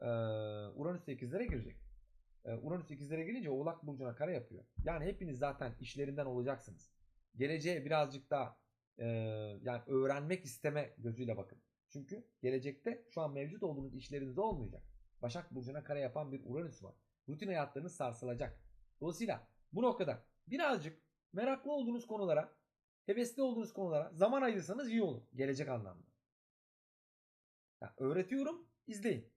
Ee, Uranüs 8'lere girecek. Ee, Uranüs 8'lere girince Oğlak Burcu'na kare yapıyor. Yani hepiniz zaten işlerinden olacaksınız. Geleceğe birazcık daha e, yani öğrenmek isteme gözüyle bakın. Çünkü gelecekte şu an mevcut olduğunuz işlerinizde olmayacak. Başak Burcu'na kare yapan bir Uranüs var. Rutin hayatlarınız sarsılacak. Dolayısıyla bu noktada birazcık meraklı olduğunuz konulara, hevesli olduğunuz konulara zaman ayırsanız iyi olur. Gelecek anlamda. Ya öğretiyorum, izleyin.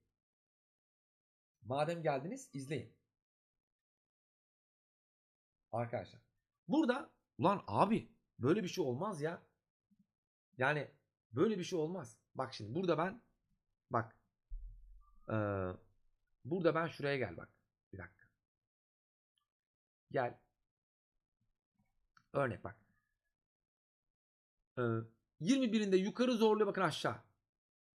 Madem geldiniz, izleyin. Arkadaşlar. Burada ulan abi böyle bir şey olmaz ya. Yani böyle bir şey olmaz. Bak şimdi burada ben bak eee, burada ben şuraya gel bak. Bir dakika. Gel. Örnek bak. Ee, 21'inde yukarı zorluyor bakın aşağı.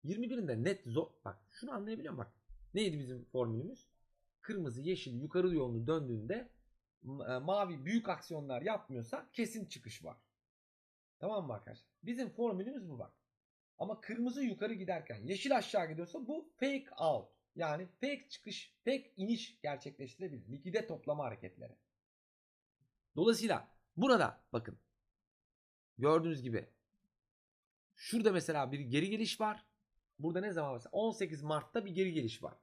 21'inde net zor. Bak şunu anlayabiliyor musun? Bak. Neydi bizim formülümüz? Kırmızı yeşil yukarı yolunu döndüğünde e, mavi büyük aksiyonlar yapmıyorsa kesin çıkış var. Tamam mı arkadaşlar? Bizim formülümüz bu bak. Ama kırmızı yukarı giderken yeşil aşağı gidiyorsa bu fake out. Yani fake çıkış, fake iniş gerçekleştirebilir. Likide toplama hareketleri. Dolayısıyla burada bakın gördüğünüz gibi şurada mesela bir geri geliş var. Burada ne zaman mesela 18 Mart'ta bir geri geliş var.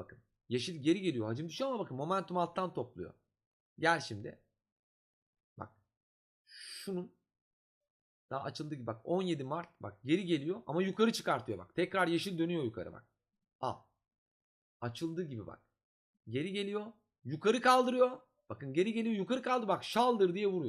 Bakın yeşil geri geliyor. Hacim düşüyor ama bakın momentum alttan topluyor. Gel şimdi. Bak. Şunun daha açıldı gibi bak 17 Mart bak geri geliyor ama yukarı çıkartıyor bak. Tekrar yeşil dönüyor yukarı bak. Al. Açıldığı gibi bak. Geri geliyor. Yukarı kaldırıyor. Bakın geri geliyor yukarı kaldı bak şaldır diye vuruyor.